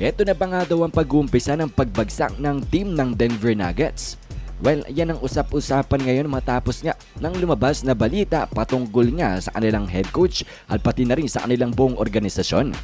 Ito na ba nga daw ang pag-uumpisa ng pagbagsak ng team ng Denver Nuggets? Well, yan ang usap-usapan ngayon matapos nga ng lumabas na balita patungkol nga sa kanilang head coach at pati na rin sa kanilang buong organisasyon.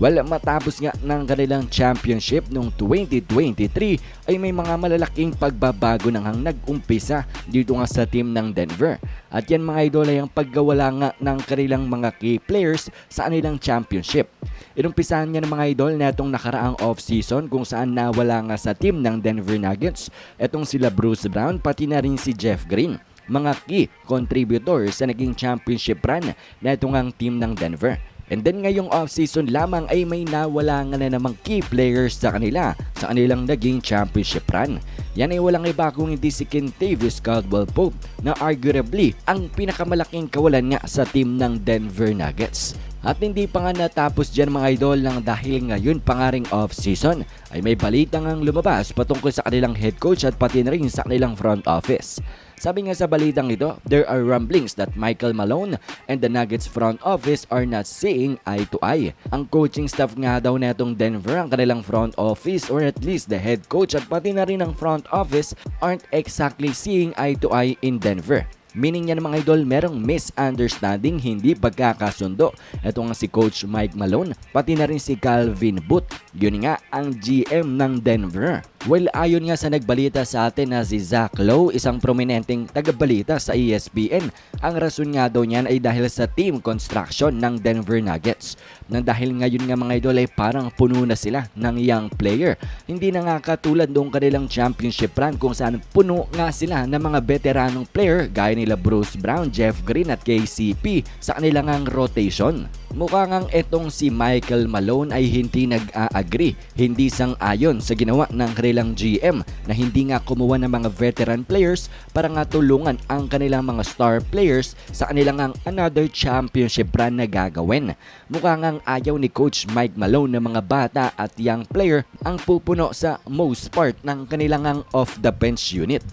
Well, matapos nga ng kanilang championship noong 2023 ay may mga malalaking pagbabago nang hang nag-umpisa dito nga sa team ng Denver. At yan mga idol ay ang paggawala nga ng kanilang mga key players sa kanilang championship. Inumpisahan niya ng mga idol na itong nakaraang off-season kung saan nawala nga sa team ng Denver Nuggets itong sila Bruce Brown pati na rin si Jeff Green mga key contributors sa naging championship run na itong ang team ng Denver. And then ngayong off-season lamang ay may nawala nga na namang key players sa kanila sa kanilang naging championship run. Yan ay walang iba kung hindi si Kentavious Caldwell Pope na arguably ang pinakamalaking kawalan nga sa team ng Denver Nuggets. At hindi pa nga natapos dyan mga idol nang dahil ngayon pangaring off-season ay may balita ngang lumabas patungkol sa kanilang head coach at pati na rin sa kanilang front office. Sabi nga sa balitang ito, there are rumblings that Michael Malone and the Nuggets front office are not seeing eye to eye. Ang coaching staff nga daw netong Denver ang kanilang front office or at least the head coach at pati na rin ang front office aren't exactly seeing eye to eye in Denver. Meaning yan mga idol, merong misunderstanding, hindi pagkakasundo. Ito nga si Coach Mike Malone, pati na rin si Calvin Booth. Yun nga ang GM ng Denver. Well, ayon nga sa nagbalita sa atin na si Zach Lowe, isang prominenteng tagabalita sa ESPN, ang rason nga daw niyan ay dahil sa team construction ng Denver Nuggets. Nang dahil ngayon nga mga idol ay parang puno na sila ng young player. Hindi na nga katulad noong kanilang championship run kung saan puno nga sila ng mga veteranong player gaya nila Bruce Brown, Jeff Green at KCP sa kanilang ang rotation. Mukha ngang etong si Michael Malone ay hindi nag-a-agree, hindi sang-ayon sa ginawa ng kanilang GM na hindi nga kumuha ng mga veteran players para nga tulungan ang kanilang mga star players sa kanilang ang another championship run na gagawin. Mukha ngang ayaw ni Coach Mike Malone na mga bata at young player ang pupuno sa most part ng kanilang ang off-the-bench unit.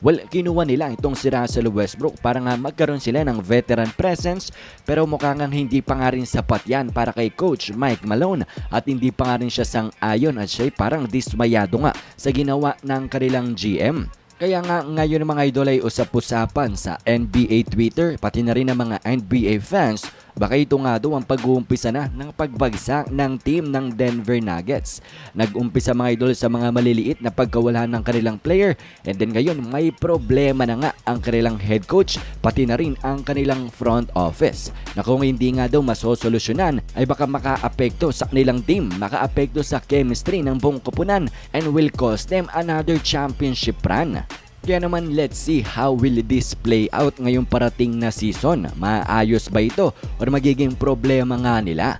Well, kinuha nila itong si Russell Westbrook para nga magkaroon sila ng veteran presence pero mukha nga hindi pa nga rin sapat yan para kay Coach Mike Malone at hindi pa nga rin siya sang-ayon at siya'y parang dismayado nga sa ginawa ng kanilang GM. Kaya nga ngayon mga idol ay usap-usapan sa NBA Twitter pati na rin ng mga NBA fans baka ito nga daw ang pag-uumpisa na ng pagbagsak ng team ng Denver Nuggets. Nag-umpisa mga idol sa mga maliliit na pagkawala ng kanilang player and then ngayon may problema na nga ang kanilang head coach pati na rin ang kanilang front office na kung hindi nga daw masosolusyonan ay baka makaapekto sa kanilang team, makaapekto sa chemistry ng buong koponan and will cost them another championship run. Kaya naman let's see how will this play out ngayong parating na season. Maayos ba ito or magiging problema nga nila?